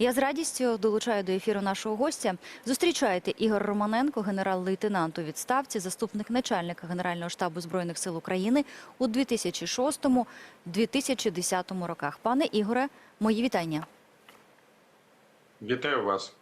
Я з радістю долучаю до ефіру нашого гостя. Зустрічайте Ігор Романенко, генерал-лейтенант у відставці, заступник начальника Генерального штабу збройних сил України у 2006-2010 роках. Пане Ігоре, мої вітання. Вітаю вас.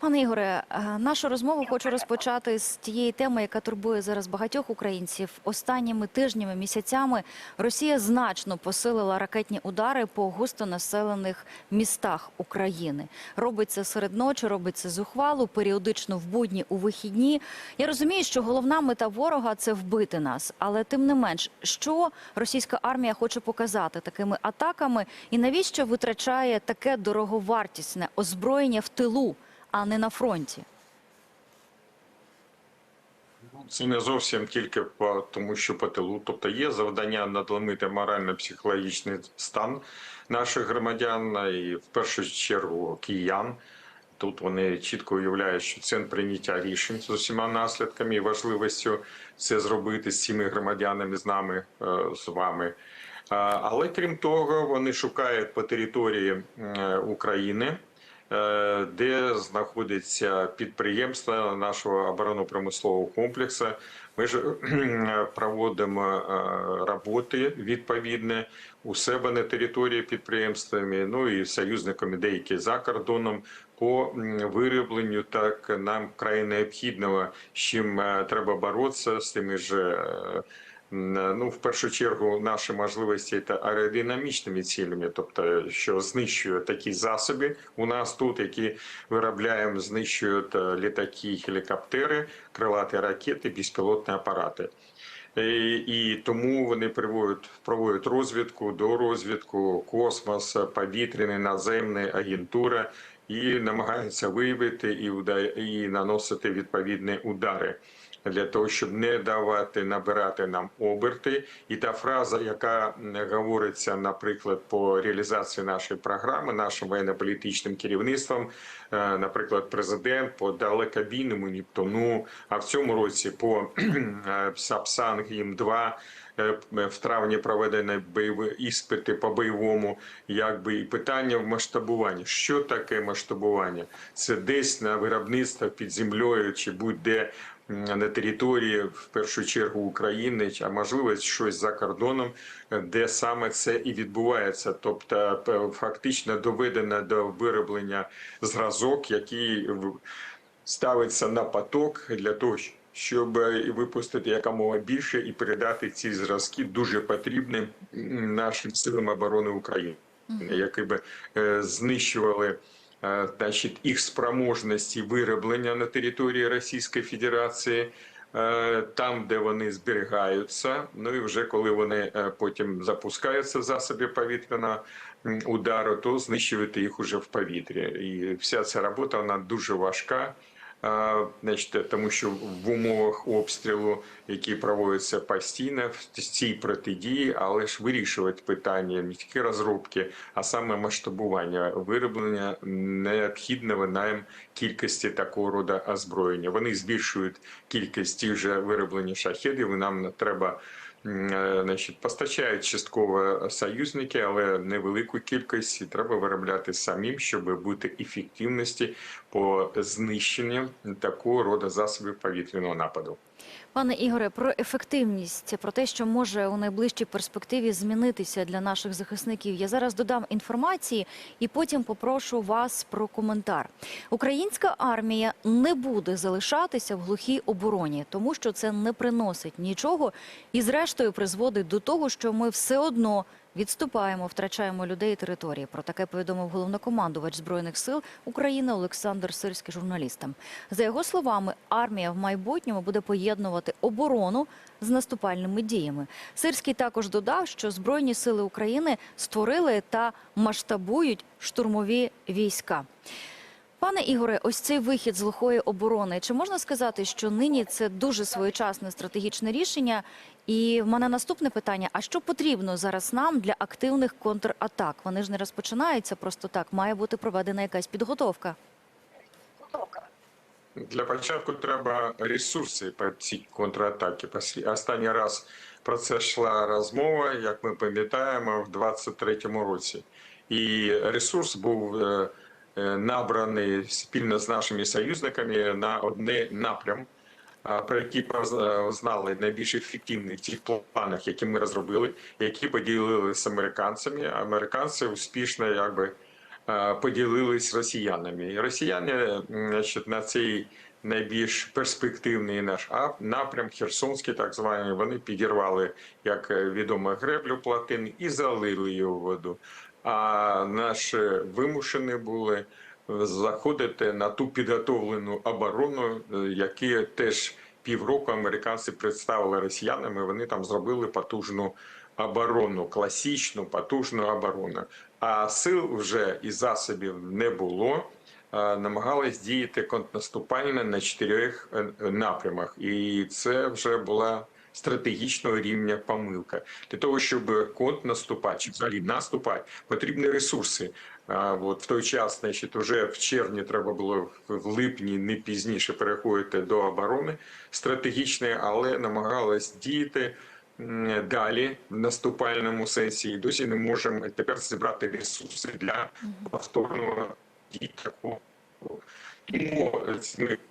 Пане Ігоре, е, нашу розмову хочу розпочати з тієї теми, яка турбує зараз багатьох українців. Останніми тижнями, місяцями Росія значно посилила ракетні удари по густонаселених містах України. Робить це серед ночі, робить це зухвало, періодично в будні у вихідні. Я розумію, що головна мета ворога це вбити нас, але тим не менш, що російська армія хоче показати такими атаками, і навіщо витрачає таке дороговартісне озброєння в тилу? А не на фронті. Це не зовсім тільки по тому, що по тилу. Тобто є завдання надломити морально-психологічний стан наших громадян і в першу чергу киян. Тут вони чітко уявляють, що це прийняття рішень з усіма наслідками і важливістю це зробити з цими громадянами з нами е, з вами. Але крім того, вони шукають по території е, України. Е, Де знаходиться підприємство нашого оборонно-промислового комплексу. Ми ж проводимо е, роботи відповідні у себе на території підприємствами, ну і союзниками деякі за кордоном по виробленню так нам край необхідного, з чим е, треба боротися з тими ж. Е, Ну, в першу чергу, наші можливості та аеродинамічними цілями, тобто, що знищує такі засоби у нас тут, які виробляємо, знищують е, літаки, гелікоптери, крилаті ракети, безпілотні апарати. І, і тому вони проводять, проводять розвідку, дорозвідку, космос, повітряний, наземний, агентура і намагаються виявити і, і наносити відповідні удари для того, щоб не давати набирати нам оберти. І та фраза, яка говориться, наприклад, по реалізації нашої програми, нашим воєнно-політичним керівництвом, е, наприклад, президент по далекобійному Нептуну, а в цьому році по е, Сапсан 2 е, в травні проведені бойові іспити по бойовому, якби і питання в масштабуванні. Що таке масштабування? Це десь на виробництво під землею чи будь-де на території, в першу чергу України, а можливо щось за кордоном, де саме це і відбувається. Тобто, фактично доведено до вироблення зразок, який ставиться на поток для того, щоб випустити якомога більше і передати ці зразки дуже потрібні нашим силам оборони України, які би е, знищували значить, їх спроможності вироблення на території Російської Федерації. е, Там, де вони зберігаються, ну і вже коли вони е, потім запускаються в засобі повітряного удару, то знищувати їх уже в повітрі. І вся ця робота вона дуже важка. Значить, тому що в умовах обстрілу, які проводяться постійно в цій протидії, але ж вирішувати питання не тільки розробки, а саме масштабування вироблення необхідного нам кількості такого роду озброєння. Вони збільшують кількість тих же вироблення шахедів. і Нам треба значить, постачають частково союзники, але невелику кількість і треба виробляти самим, щоб бути ефективності по знищенню такого роду засобів повітряного нападу. Пане Ігоре, про ефективність, про те, що може у найближчій перспективі змінитися для наших захисників. Я зараз додам інформації і потім попрошу вас про коментар. Українська армія не буде залишатися в глухій обороні, тому що це не приносить нічого і, зрештою, призводить до того, що ми все одно. Відступаємо, втрачаємо людей і території. Про таке повідомив головнокомандувач збройних сил України Олександр Сирський журналістам. За його словами, армія в майбутньому буде поєднувати оборону з наступальними діями. Сирський також додав, що збройні сили України створили та масштабують штурмові війська. Пане Ігоре, ось цей вихід з глухої оборони. Чи можна сказати, що нині це дуже своєчасне стратегічне рішення? І в мене наступне питання: а що потрібно зараз нам для активних контратак? Вони ж не розпочинаються просто так. Має бути проведена якась підготовка. Для початку треба ресурси по цій контратаки. Останній раз про це йшла розмова, як ми пам'ятаємо, в 23-му році. І ресурс був е, е, набраний спільно з нашими союзниками на одне напрям, про які е, знали найбільш ефективних в тих планах, які ми розробили, які поділили з американцями. Американці успішно якби е, поділились з росіянами. Росіяни значить, на цей найбільш перспективний наш ап- напрям, Херсонський, так званий, вони підірвали, як е, відомо, греблю плотин і залили його в воду. А наші вимушені були е, заходити на ту підготовлену оборону, е, які теж півроку американці представили росіянами. Вони там зробили потужну оборону, класичну потужну оборону. А сил вже і засобів не було. Намагались діяти контрнаступально на чотирьох е, напрямах, і це вже була стратегічного рівня помилка. Для того, щоб контрнаступати, чи взагалі наступати, потрібні ресурси. А от в той час, значить, вже в червні треба було в липні, не пізніше переходити до оборони стратегічної, але намагались діяти далі в наступальному сенсі. І досі не можемо тепер зібрати ресурси для повторного дій такого. Тому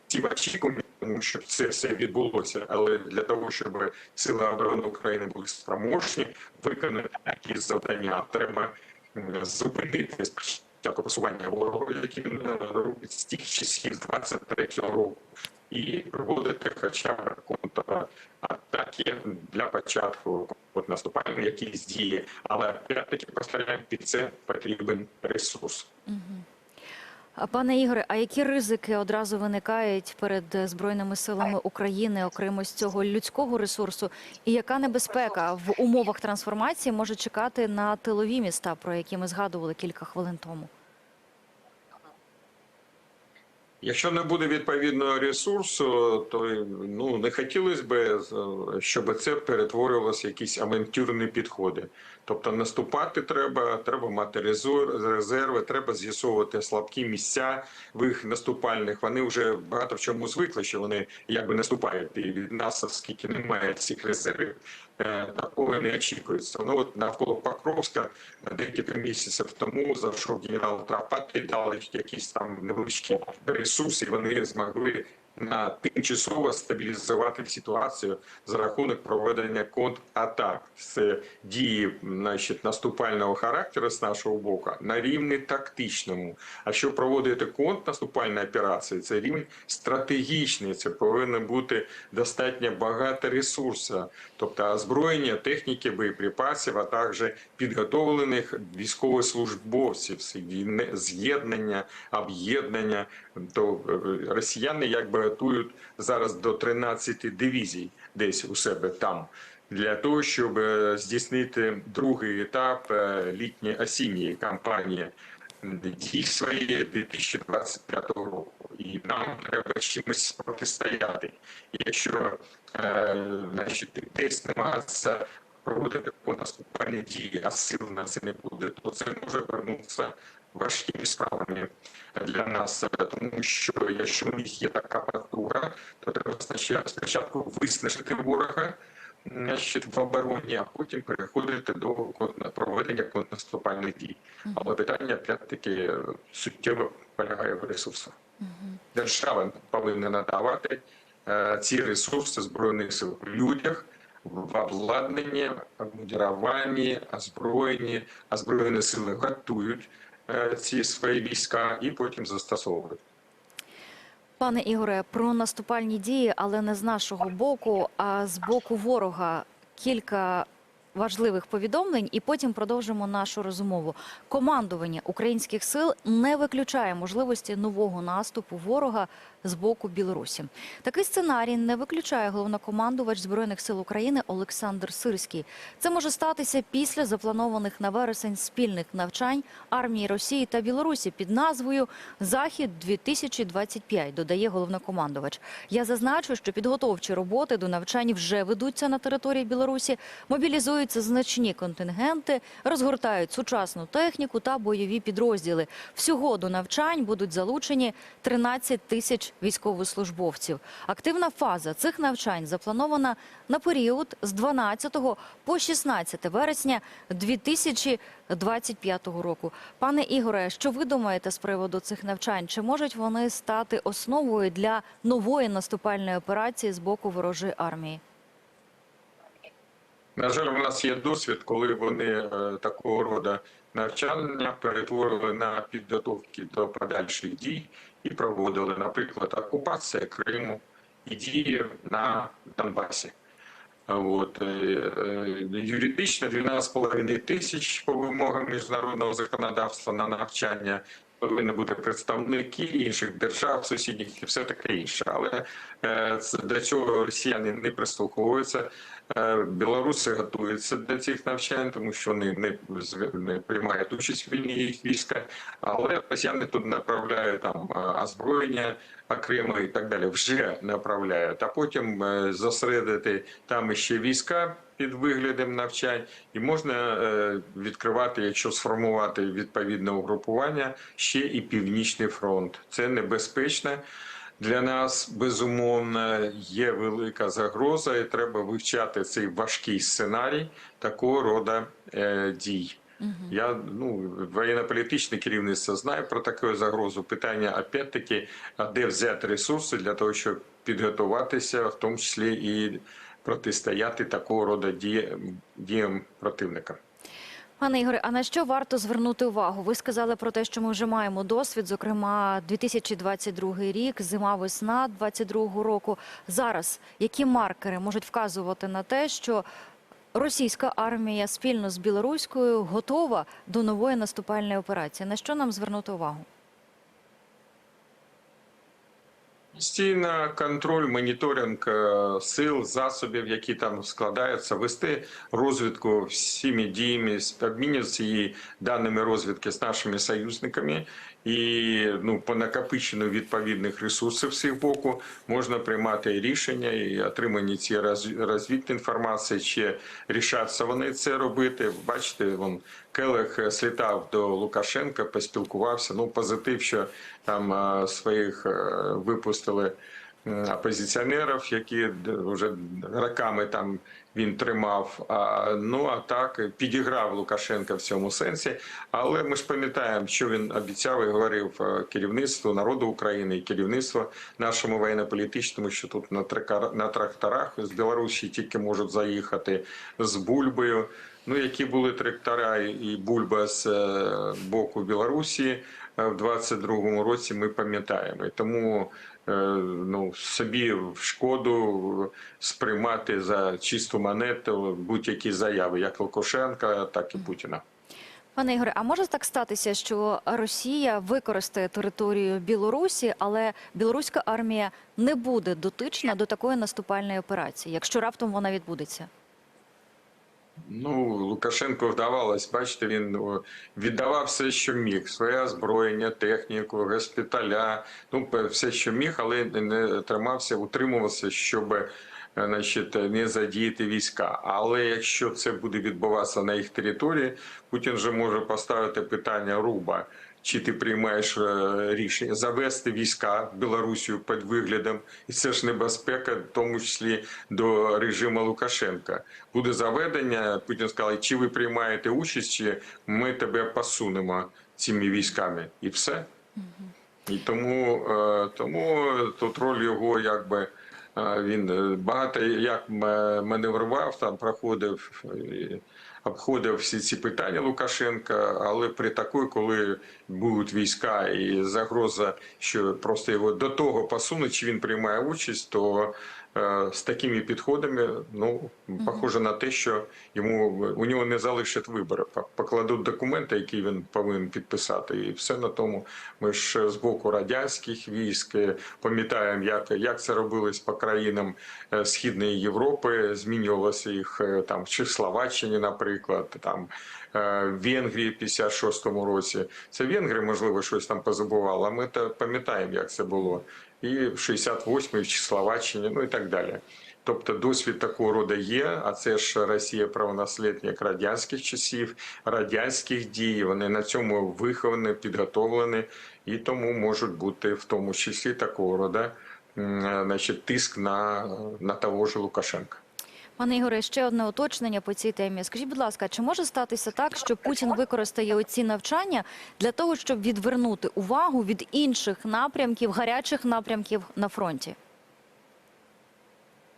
ці очікуємо, тому що це все відбулося. Але для того, щоб сили оборони України були спроможні виконати такі завдання, треба зупинити спочатку просування ворога, які е, робить з тих часів з 23-го року, і проводити хоча б контратаки для початку от наступальні якісь дії. Але опять-таки під це потрібен ресурс. А, Пане Ігоре, а які ризики одразу виникають перед е, збройними силами України, окремо з цього людського ресурсу, і яка небезпека в умовах трансформації може чекати на тилові міста, про які ми згадували кілька хвилин тому? Якщо не буде відповідного ресурсу, то ну не хотілося б, щоб це перетворювалося в якісь авантюрні підходи. Тобто наступати треба, треба мати резер- резерви, треба з'ясовувати слабкі місця в їх наступальних. Вони вже багато в чому звикли, що вони якби наступають. І від нас, оскільки немає цих резервів, е, такого не очікується. Ну от навколо Покровська декілька місяців тому зайшов генерал Трафати, дали якісь там невеличкі ресурси, і вони змогли тимчасово стабілізувати ситуацію за рахунок проведення контратак. Це дії значить, наступального характеру з нашого боку на рівні тактичному. А щоб проводити контрнаступальні операції, це рівень стратегічний. Це повинно бути достатньо багато ресурсів, тобто озброєння, техніки, боєприпасів, а також підготовлених військовослужбовців, з'єднання, об'єднання. То е, росіяни якби готують зараз до 13 дивізій десь у себе там. Для того щоб е, здійснити другий етап е, літньої осінньої кампанії дій своєї 2025 року, і нам треба чимось протистояти. Якщо е, значить, десь намагатися проводити наступальні дії, а сил на це не буде, то це може вернутися важкими справами для нас, тому що якщо в них є така потуга, то треба спочатку- виснажити ворога значить, в обороні, а потім переходити до проведення контрнаступальних дій. Але питання опять-таки суттєво полягає в ресурсах. Держава повинна надавати е, ці ресурси збройних сил в людях, в обладнанні, обмундируванні, озброєнні. А збройні сили готують ці свої війська і потім застосовувати. Пане Ігоре, про наступальні дії, але не з нашого боку, а з боку ворога. Кілька важливих повідомлень, і потім продовжимо нашу розмову. Командування українських сил не виключає можливості нового наступу ворога з боку Білорусі. Такий сценарій не виключає головнокомандувач збройних сил України Олександр Сирський. Це може статися після запланованих на вересень спільних навчань армії Росії та Білорусі під назвою Захід 2025 додає головнокомандувач. Я зазначу, що підготовчі роботи до навчань вже ведуться на території Білорусі. Мобілізуються значні контингенти, розгортають сучасну техніку та бойові підрозділи. Всього до навчань будуть залучені 13 тисяч військовослужбовців. Активна фаза цих навчань запланована на період з 12 по 16 вересня 2025 року. Пане Ігоре, що ви думаєте з приводу цих навчань? Чи можуть вони стати основою для нової наступальної операції з боку ворожої армії? На жаль, у нас є досвід, коли вони е, такого роду навчання перетворили на підготовки до подальших дій і проводили, наприклад, окупація Криму і дії на Донбасі. От, е, е, юридично 12,5 тисяч по вимогам міжнародного законодавства на навчання повинні бути представники інших держав, сусідніх і все таке інше. Але е, це, цього росіяни не прислуховуються. Е, Білоруси готуються до цих навчань, тому що вони не, не приймають участь в війні їх війська. Але росіяни тут направляють там е, озброєння окремо і так далі. Вже направляють, а потім зосередити там ще війська під виглядом навчань, і можна е, відкривати, якщо сформувати відповідне угрупування, ще і північний фронт. Це небезпечно. Для нас безумовно є велика загроза, і треба вивчати цей важкий сценарій такого роду е, дій. Я ну воєнно-політичне керівництво знає про таку загрозу. Питання опять-таки, а де взяти ресурси для того, щоб підготуватися, в тому числі і протистояти такого роду діям, противника. Пане Ігоре, а на що варто звернути увагу? Ви сказали про те, що ми вже маємо досвід, зокрема 2022 рік, зима, весна 2022 року. Зараз які маркери можуть вказувати на те, що російська армія спільно з білоруською готова до нової наступальної операції? На що нам звернути увагу? Постійно контроль, моніторинг е, сил, засобів, які там складаються, вести розвідку всіми діями, обмінюватися її даними розвідки з нашими союзниками. І ну, по накопиченню відповідних ресурсів з їх боку можна приймати рішення і отримані ці роз- розвідні інформації, чи рішаться вони це робити. Бачите, вон Келех слітав до Лукашенка, поспілкувався. Ну, позитив, що там своїх випустили опозиціонерів, які вже роками там він тримав. А, ну а так підіграв Лукашенка в цьому сенсі. Але ми ж пам'ятаємо, що він обіцяв і говорив е, керівництву народу України і керівництво нашому воєнно-політичному, що тут на на тракторах з Білорусі тільки можуть заїхати з бульбою. Ну, які були трактора і бульба з е, боку Білорусі е, в 22-му році, ми пам'ятаємо. Тому е, ну, собі в шкоду сприймати за чисту монету будь-які заяви, як Лукашенка, так і Путіна. Пане Ігоре, а може так статися, що Росія використає територію Білорусі, але білоруська армія не буде дотична до такої наступальної операції, якщо раптом вона відбудеться? Ну, Лукашенко вдавалось, бачите, він віддавав все, що міг: своє озброєння, техніку, госпіталя, ну все, що міг, але не тримався, утримувався, щоб е, значить, не задіяти війська. Але якщо це буде відбуватися на їх території, Путін же може поставити питання руба. Чи ти приймаєш е, рішення завести війська в Білорусію під виглядом, і це ж небезпека, в тому числі до режиму Лукашенка. Буде заведення. Путін сказав, чи ви приймаєте участь, чи ми тебе посунемо цими військами, і все. І тому, е, тому тут роль його якби. Він е, багато як маневрував, там проходив, обходив всі ці питання Лукашенка, але при такій, коли будуть війська і загроза, що просто його до того посунуть, чи він приймає участь, то з такими підходами, ну похоже на те, що йому у нього не залишать вибору. Покладуть документи, які він повинен підписати, і все на тому. Ми ж з боку радянських військ е, пам'ятаємо, як, як це робилось по країнам е, Східної Європи, змінювалося їх е, там чи в Словаччині, наприклад, там е, в Венгрії в 56-му році. Це венгри, можливо, щось там позабували. А ми то пам'ятаємо, як це було. І в 68-й в Словаччині, ну і так далі. Тобто досвід такого роду є, а це ж Росія правонаслідник радянських часів, радянських дій. Вони на цьому виховані, підготовлені і тому можуть бути в тому числі такого роду значить, тиск на, на того ж Лукашенка. Пане Ігоре, ще одне уточнення по цій темі. Скажіть, будь ласка, чи може статися так, що Путін використає оці навчання для того, щоб відвернути увагу від інших напрямків, гарячих напрямків на фронті?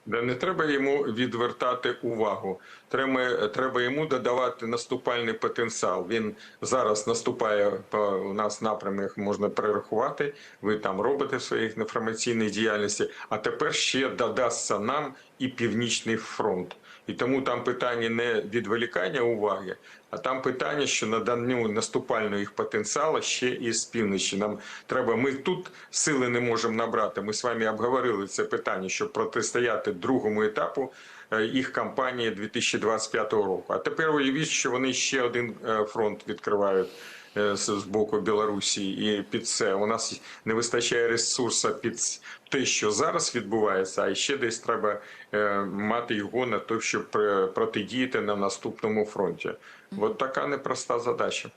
Да не треба йому відвертати увагу. Треба, треба йому додавати наступальний потенціал. Він зараз наступає по у нас напрямах, можна перерахувати. Ви там робите своїх інформаційній діяльності. А тепер ще додасться нам і північний фронт. І тому там питання не відволікання уваги, а там питання, що на наданню наступального їх потенціалу ще і з півночі. Нам треба. Ми тут сили не можемо набрати. Ми з вами обговорили це питання, щоб протистояти другому етапу е, їх кампанії 2025 року. А тепер уявіть, що вони ще один е, фронт відкривають. е, З боку Білорусі і під це у нас не вистачає ресурсу під те, що зараз відбувається, а ще десь треба мати його на те, щоб протидіяти на наступному фронті. От така непроста задача.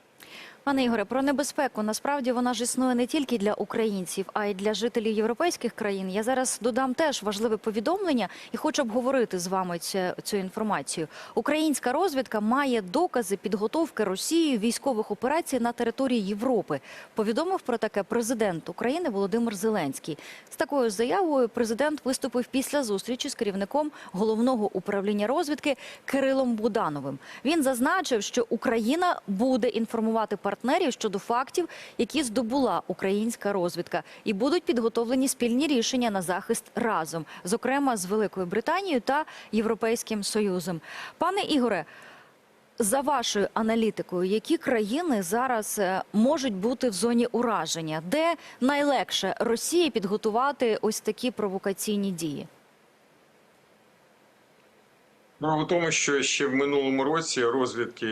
Пане Ігоре, про небезпеку насправді вона ж існує не тільки для українців, а й для жителів європейських країн. Я зараз додам теж важливе повідомлення і хочу обговорити з вами цю, цю інформацію. Українська розвідка має докази підготовки Росією військових операцій на території Європи. Повідомив про таке президент України Володимир Зеленський. З такою заявою президент виступив після зустрічі з керівником головного управління розвідки Кирилом Будановим. Він зазначив, що Україна буде інформувати партнерів щодо фактів, які здобула українська розвідка, і будуть підготовлені спільні рішення на захист разом, зокрема з Великою Британією та Європейським Союзом. Пане Ігоре. За вашою аналітикою, які країни зараз е, можуть бути в зоні ураження, де найлегше Росії підготувати ось такі провокаційні дії? Справа в тому, що ще в минулому році розвідки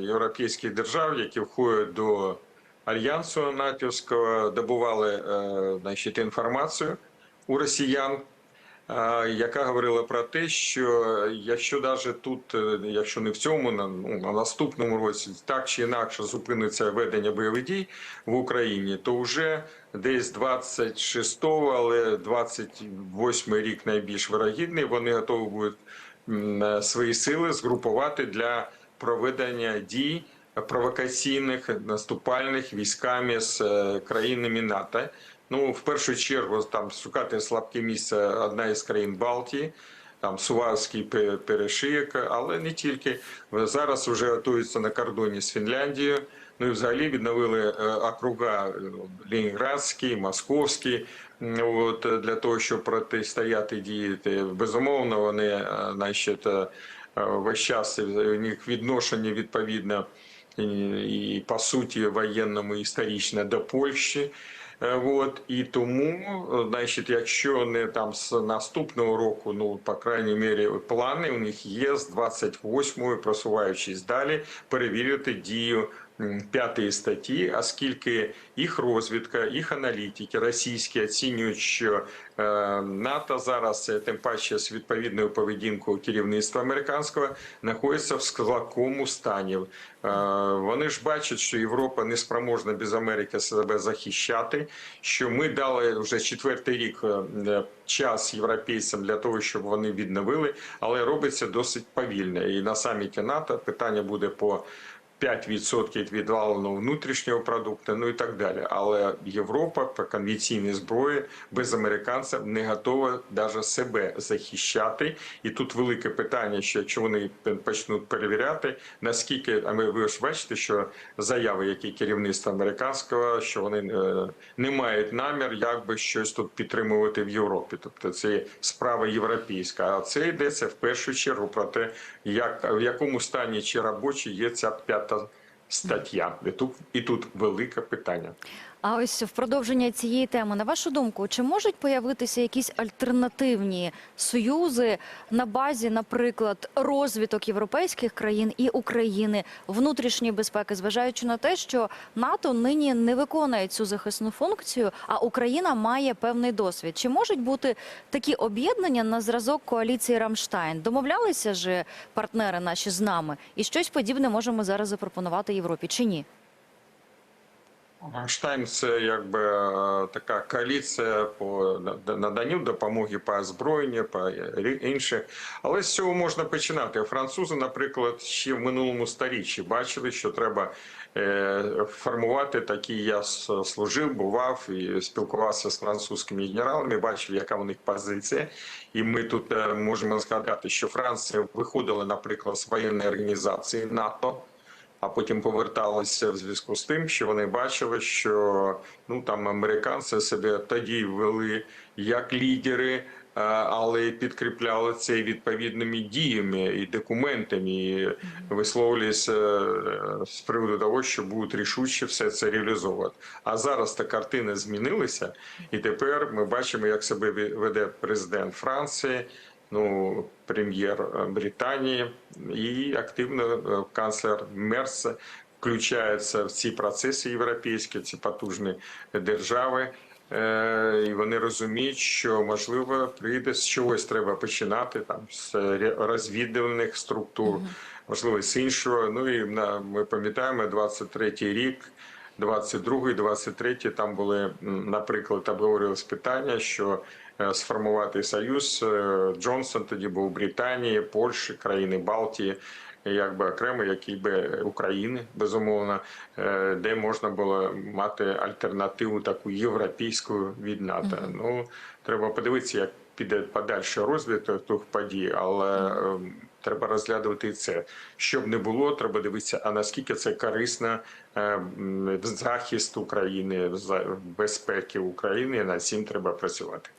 європейських держав, які входять до альянсу натівського, добували е, значить, інформацію у росіян, е, яка говорила про те, що якщо навіть тут, е, якщо не в цьому, на, ну, на наступному році так чи інакше зупиниться ведення бойових дій в Україні, то вже десь 26-го, але 28-й рік найбільш вирогідний, вони готові будуть свої сили згрупувати для проведення дій провокаційних наступальних військами з е, країнами НАТО. Ну, в першу чергу, там шукати слабке місце одна із країн Балтії, там Сувалський пе- перешийок, але не тільки. Зараз вже готуються на кордоні з Фінляндією. Ну і взагалі відновили е, округа е, Ленінградський, Московський. От е, для того, щоб протистояти діяти. Безумовно, вони значить, весь час у них відношення відповідно і, по суті воєнному історично до Польщі. От і тому, значить, якщо не там з наступного року, ну по крайній мірі, плани у них є з 28-ї, просуваючись далі, перевірити дію п'ятої статті, оскільки їх розвідка, їх аналітики російські оцінюють, що е, НАТО зараз, е, тим паче з відповідною поведінкою керівництва американського, знаходиться в складкому стані. Е, Вони ж бачать, що Європа не спроможна без Америки себе захищати. Що ми дали вже четвертий рік час європейцям для того, щоб вони відновили, але робиться досить повільно. І на саміті НАТО питання буде по 5% від відваленого внутрішнього продукту, ну і так далі. Але Європа по конвенційній зброї без американців не готова навіть себе захищати. І тут велике питання, що якщо вони почнуть перевіряти, наскільки а ми ви ж бачите, що заяви, які керівництво американського, що вони е, не мають намір, як би щось тут підтримувати в Європі. Тобто це справа європейська. А це йдеться в першу чергу про те, як в якому стані чи робочі є ця п'ята стаття. І тут і тут велике питання. А ось в продовження цієї теми, на вашу думку, чи можуть появитися якісь альтернативні союзи на базі, наприклад, розвиток європейських країн і України внутрішньої безпеки, зважаючи на те, що НАТО нині не виконує цю захисну функцію, а Україна має певний досвід? Чи можуть бути такі об'єднання на зразок коаліції Рамштайн? Домовлялися ж партнери наші з нами, і щось подібне можемо зараз запропонувати Європі, чи ні? Штайн це якби е, така коаліція по наданню допомоги по озброєнню, по рі- інше. Але з цього можна починати. Французи, наприклад, ще в минулому сторіччі бачили, що треба е, формувати такі. Я служив, бував і спілкувався з французькими генералами, бачив, яка у них позиція. І ми тут е, можемо згадати, що Франція виходила, наприклад, з воєнної організації НАТО а потім поверталися в зв'язку з тим, що вони бачили, що ну там американці себе тоді вели як лідери, е, але підкріпляли це відповідними діями і документами, і висловлювалися е, з приводу того, що будуть рішуче все це реалізовувати. А зараз та картини змінилися, і тепер ми бачимо, як себе веде президент Франції ну, прем'єр е, Британії і активно е, канцлер Мерс включається в ці процеси європейські, ці потужні держави. Е, І вони розуміють, що можливо прийде з чогось треба починати там з розвідувальних структур, можливо, з іншого. Ну і ми пам'ятаємо 23-й рік. 22-й, 23-й, там були, наприклад, обговорювалось питання, що сформувати союз. Е, Джонсон тоді був Британії, Польщі, країни Балтії, якби окремо, який би України, безумовно, е, де можна було мати альтернативу таку європейську від НАТО. Ну треба подивитися, як піде подальший розвиток тих подій, але е, треба розглядувати і це. Щоб не було, треба дивитися, а наскільки це корисно е, в захист України, безпеки України. і Над цим треба працювати.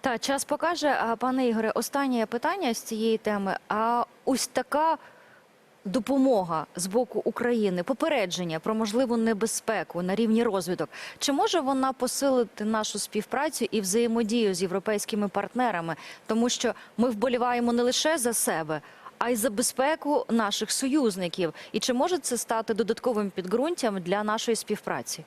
Та час покаже, пане Ігоре, останнє питання з цієї теми. А ось така допомога з боку України, попередження про можливу небезпеку на рівні розвиток. Чи може вона посилити нашу співпрацю і взаємодію з європейськими партнерами? Тому що ми вболіваємо не лише за себе. А й за безпеку наших союзників, і чи може це стати додатковим підґрунтям для нашої співпраці?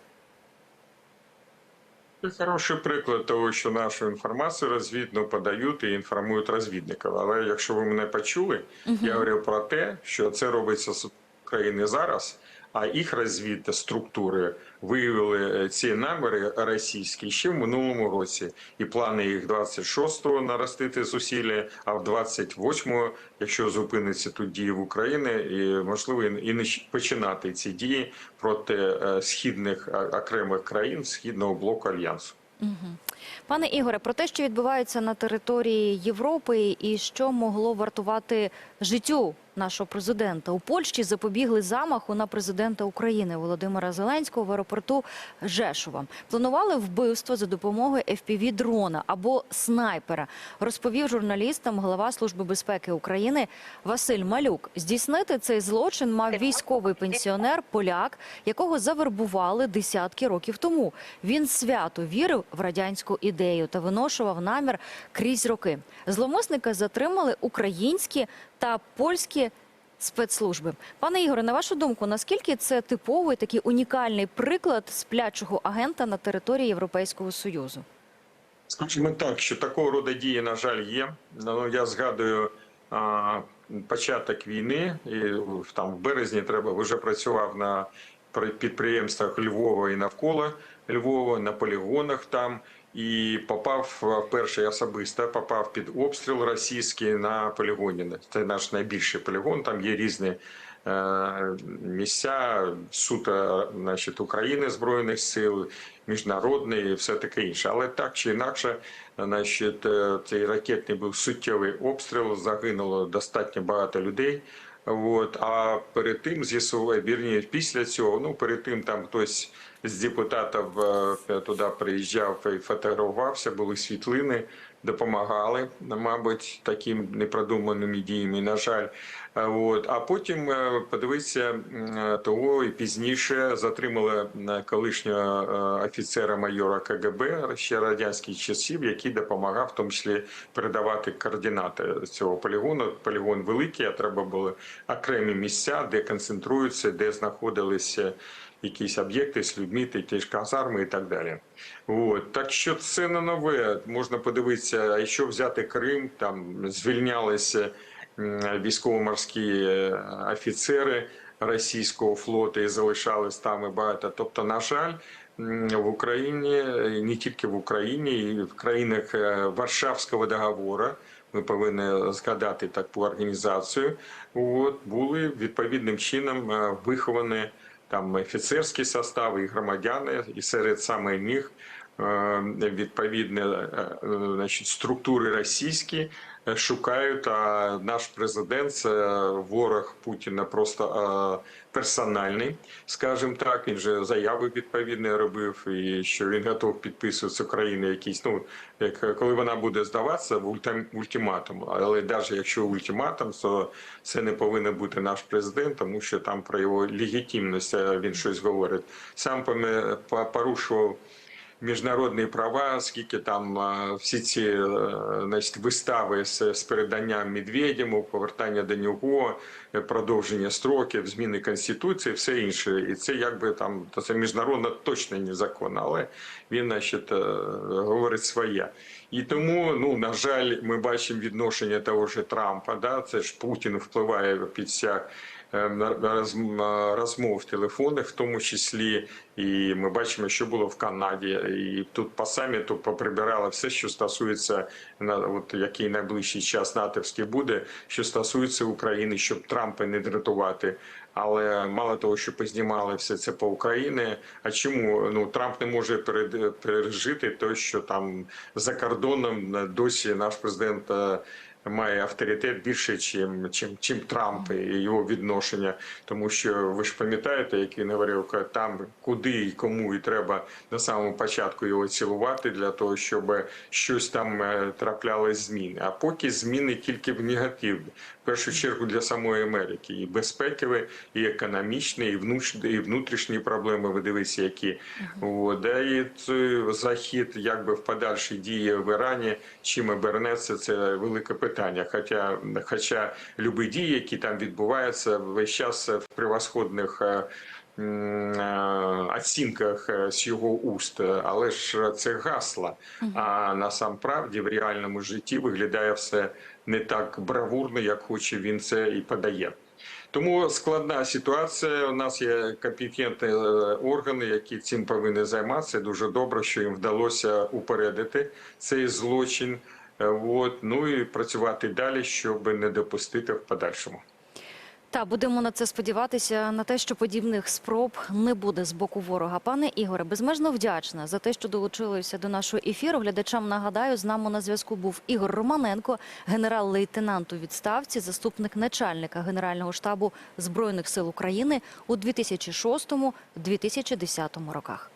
Це хороший приклад того, що нашу інформацію розвідно подають і інформують розвідників. Але якщо ви мене почули, я говорив про те, що це робиться з України зараз, а їх розвідні структури виявили е, ці наміри російські ще в минулому році. І плани їх 26-го наростити зусилля, а в 28-го, якщо зупиниться тут дії в Україні, і можливо і не починати ці дії проти е, східних окремих країн східного блоку альянсу. Пане Ігоре, про те, що відбувається на території Європи, і що могло вартувати життю нашого президента у Польщі, запобігли замаху на президента України Володимира Зеленського в аеропорту Жешова. Планували вбивство за допомогою fpv дрона або снайпера. Розповів журналістам голова служби безпеки України Василь Малюк. Здійснити цей злочин мав військовий пенсіонер поляк, якого завербували десятки років тому. Він свято вірив в радянську ідею та виношував намір крізь роки. Зловмисника затримали українські та польські спецслужби. Пане Ігоре, на вашу думку, наскільки це типовий такий унікальний приклад сплячого агента на території Європейського союзу? Скажімо так, що такого роду дії, на жаль, є. Ну, я згадую а, початок війни, і там в березні треба вже працював на при- підприємствах Львова і навколо Львова, на полігонах там. І попав в перший особисто попав під обстріл російський на полігоні. Це наш найбільший полігон. Там є різні е, місця суто значить, України збройних сил, міжнародний і все таке інше. Але так чи інакше, значить, е, цей ракетний був суттєвий обстріл. Загинуло достатньо багато людей. От, а перед тим з'ясував, вірні, після цього, ну перед тим там хтось з депутатів е, туди приїжджав і фотографувався, були світлини, допомагали, мабуть, таким непродуманими діями, на жаль. Е, От. А потім е, подивитися того і пізніше затримали колишнього офіцера майора КГБ ще радянських часів, який допомагав в тому числі передавати координати цього полігону. Полігон великий, а треба було окремі місця, де концентруються, де знаходилися якісь об'єкти з людьми, ті ж казарми і так далі. От. Так що це не нове. Можна подивитися, а що взяти Крим, там звільнялися військово-морські е, офіцери російського флоту і залишались там і багато. Тобто, на жаль, в Україні, не тільки в Україні, і в країнах е, Варшавського договору. Ми повинні згадати таку організацію. От були відповідним чином е, виховані там офіцерські состави і громадяни, і серед саме них е, відповідні е, е, значить, структури російські шукають. А наш президент це ворог Путіна просто персональний, скажімо так. Він же заяви відповідні робив, і що він готов підписувати з України якісь. Ну як коли вона буде здаватися в ультим- ультиматум. Але навіть якщо ультиматум, то це не повинен бути наш президент, тому що там про його легітимність він щось говорить. Сам порушував. Міжнародні права, скільки там всі ці е, значить, вистави з, з переданням Медведєву, повертання до нього, е, продовження строків, зміни конституції, все інше. І це якби там то це міжнародно точно незаконно, але він значить, е, говорить своє. І тому, ну на жаль, ми бачимо відношення того ж Трампа. Да, це ж Путін впливає під всяк е, на розмов телефонних, в тому числі, і ми бачимо, що було в Канаді, і тут по саміту поприбирали все, що стосується от який найближчий час натовський буде, що стосується України, щоб Трампа не дратувати. Але мало того, що познімали все це по Україні. А чому ну Трамп не може пережити те, що там за кордоном досі наш президент е, має авторитет більше, чим, чим, чим Трамп і його відношення. Тому що ви ж пам'ятаєте, як він говорив, там куди і кому і треба на самому початку його цілувати для того, щоб щось там е, траплялось зміни. А поки зміни тільки в негатив. В першу чергу для самої Америки і безпекові, і економічні, і внутрішні, і внутрішні проблеми. Ви дивіться, які да, і це захід, якби в подальшій дії в Ірані, чим обернеться, це велике питання. Хоча, хоча любі дії, які там відбуваються, весь час в превосходних. е, е, Оцінках е, з його уст, але ж це гасла. А насамправді в реальному житті виглядає все не так бравурно, як хоче він це і подає. Тому складна ситуація. У нас є компетентні органи, які цим повинні займатися. Дуже добре, що їм вдалося упередити цей злочин. Е, От ну і працювати далі, щоб не допустити в подальшому. Та будемо на це сподіватися на те, що подібних спроб не буде з боку ворога. Пане Ігоре, безмежно вдячна за те, що долучилися до нашого ефіру. Глядачам нагадаю, з нами на зв'язку був Ігор Романенко, генерал-лейтенант у відставці, заступник начальника Генерального штабу збройних сил України у 2006-2010 роках.